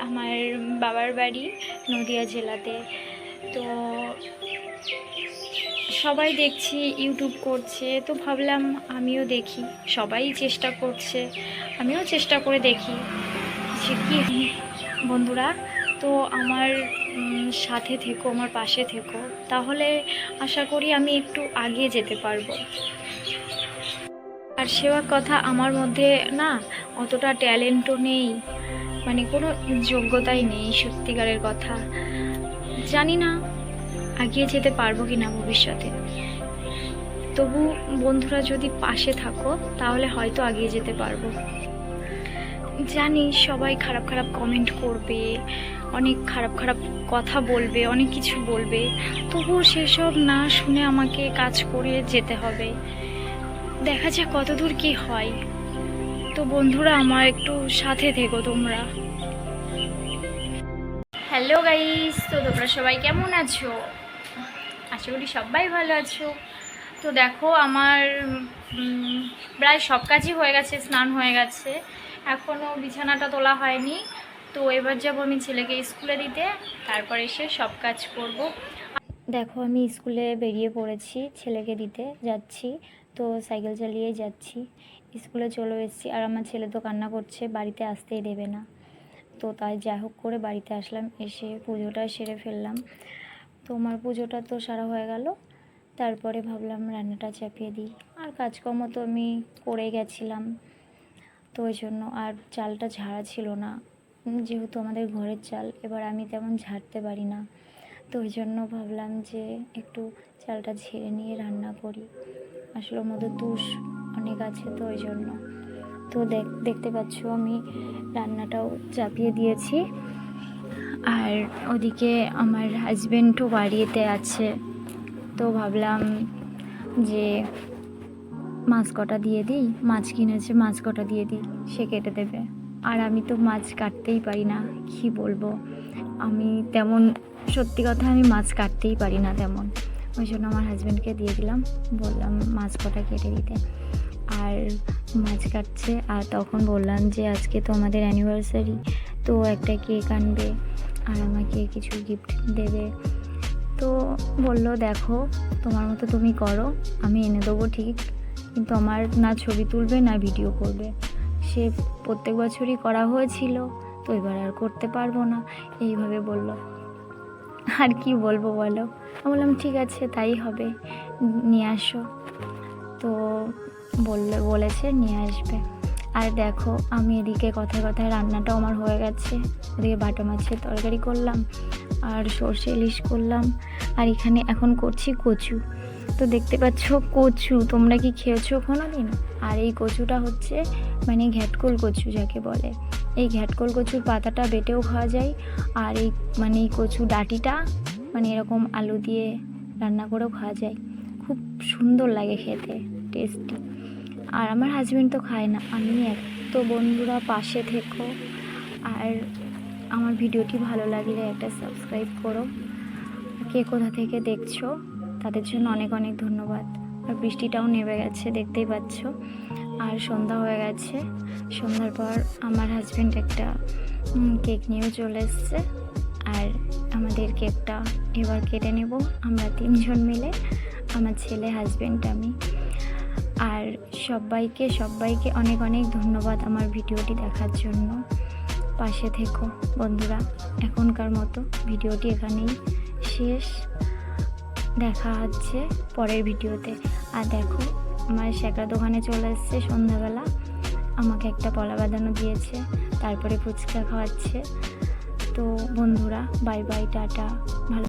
আমার বাবার বাড়ি নদিয়া জেলাতে। তো সবাই দেখছি, ইউটিউব করছে, তো ভাবলাম আমিও দেখি। সবাই চেষ্টা করছে, আমিও চেষ্টা করে দেখি যে কি বন্ধুরা, তো আমার সাথে থেকো, আমার পাশে থেকো। তাহলে আশা করি আমি একটু আগিয়ে যেতে পারব। আর সেবার কথা আমার মধ্যে না, অতটা ট্যালেন্টও নেই। মানে কোনো যোগ্যতাই নেই সত্যিকারের কথা। জানি না এগিয়ে যেতে পারব কি না ভবিষ্যতে। তবু বন্ধুরা যদি পাশে থাকো, তাহলে হয়তো এগিয়ে যেতে পারব। জানি সবাই খারাপ খারাপ কমেন্ট করবে, অনেক খারাপ খারাপ কথা বলবে, অনেক কিছু বলবে। তবুও সেসব না শুনে আমাকে কাজ করে যেতে হবে। দেখা যাক কতদূর কি হয়। তো বন্ধুরা, আমার একটু সাথে থেকো তোমরা। হ্যালো গাইস, তো তোমরা সবাই কেমন আছো? আশা করি সবাই ভালো আছো। তো দেখো, আমার প্রায় সব কাজই হয়ে গেছে, স্নান হয়ে গেছে। এখনও বিছানাটা তোলা হয়নি। তো এবার যাব আমি ছেলেকে স্কুলে দিতে। তারপর এসে সব কাজ করব। দেখো, আমি স্কুলে বেরিয়ে পড়েছি, ছেলেকে দিতে যাচ্ছি। তো সাইকেল চালিয়েই যাচ্ছি। স্কুলে চলে এসেছি, আর আমার ছেলে তো কান্না করছে, বাড়িতে আসতেই দেবে না। তো তাই যাই হোক করে বাড়িতে আসলাম, এসে পুজোটা সেরে ফেললাম। তো আমার পুজোটা তো সারা হয়ে গেল, তারপরে ভাবলাম রান্নাটা চাপিয়ে দিই। আর কাজকর্ম তো আমি করে গেছিলাম, তো ওই জন্য আর চালটা ঝাড়া ছিল না। যেহেতু আমাদের ঘরের চাল, এবার আমি তেমন ঝাড়তে পারি না। তো ওই জন্য ভাবলাম যে একটু চালটা ঝেড়ে নিয়ে রান্না করি। আসলে মধ্যে তুষ অনেক আছে তো ওই জন্য। তো দেখ, দেখতে পাচ্ছ আমি রান্নাটাও চাপিয়ে দিয়েছি। আর ওদিকে আমার হাজব্যান্ডও বাড়িতে আছে। তো ভাবলাম যে মাছ কটা দিয়ে দিই? মাছ কিনেছে, মাছ কটা দিয়ে দিই? সে কেটে দেবে। আর আমি তো মাছ কাটতেই পারি না, কি বলব? আমি তেমন, সত্যি কথা আমি মাছ কাটতেই পারি না তেমন। ওই জন্য আমার হাজব্যান্ডকে দিয়ে দিলাম, বললাম মাছ কটা কেটে দিতে। আর মাছ কাটছে আর তখন বললাম যে আজকে তো আমাদের অ্যানিভার্সারি তো একটা কেক আনবে আর আমাকে কিছু গিফট দেবে। তো বলল, দেখো, তোমার মতো তুমি করো, আমি এনে দেবো ঠিক, কিন্তু আমার না ছবি তুলবে, না ভিডিও করবে। সে প্রত্যেক বছরই করা হয়েছিল, তো এবার আর করতে পারব না। এইভাবে বলল। আর কি বলব বলো? আমি বললাম, ঠিক আছে, তাই হবে, নিয়ে আসো। তো বললে বলেছে, নিয়ে আসবে। আর দেখো, আমি এদিকে কথায় কথায় রান্নাটাও আমার হয়ে গেছে। ওদিকে বাটা মাছের তরকারি করলাম, আর সর্ষে ইলিশ করলাম, আর এখানে এখন করছি কচু। তো দেখতে পাচ্ছ কচু, তোমরা কি খেয়েছো কোনো দিন আর এই কচুটা হচ্ছে মানে ঘ্যাটকোল কচু যাকে বলে। এই ঘ্যাটকোল কচুর পাতাটা বেটেও খাওয়া যায়, আর এই মানে এই কচু ডাটিটা মানে এরকম আলু দিয়ে রান্না করেও খাওয়া যায়। খুব সুন্দর লাগে খেতে। টেস্টি আর আমার হাজব্যান্ড তো খায় না। আমি এক তো বন্ধুরা পাশে থেকো। আর আমার ভিডিওটি ভালো লাগলে একটা সাবস্ক্রাইব করো। কে কোথা থেকে দেখছ, তাদের জন্য অনেক অনেক ধন্যবাদ। আর বৃষ্টিটাও নেমে গেছে, দেখতেই পাচ্ছ। আর সন্ধ্যা হয়ে গেছে। সন্ধ্যার পর আমার হাজব্যান্ড একটা কেক নিয়েও চলে এসছে। আর আমাদের কেকটা এবার কেটে নেব। আমরা তিনজন মিলে, আমার ছেলে হাজব্যান্ড আমি। আর সবাইকে সবাইকে অনেক অনেক ধন্যবাদ আমার ভিডিওটি দেখার জন্য। পাশে থেকো বন্ধুরা, এখনকার মতো ভিডিওটি এখানেই শেষ। দেখা হচ্ছে পরের ভিডিওতে। আর দেখো, আমার শেখা দোকানে চলে এসছে সন্ধ্যাবেলা। আমাকে একটা পলা বাঁধানো দিয়েছে, তারপরে ফুচকা খাওয়াচ্ছে। তো বন্ধুরা বাই বাই টাটা। ভালো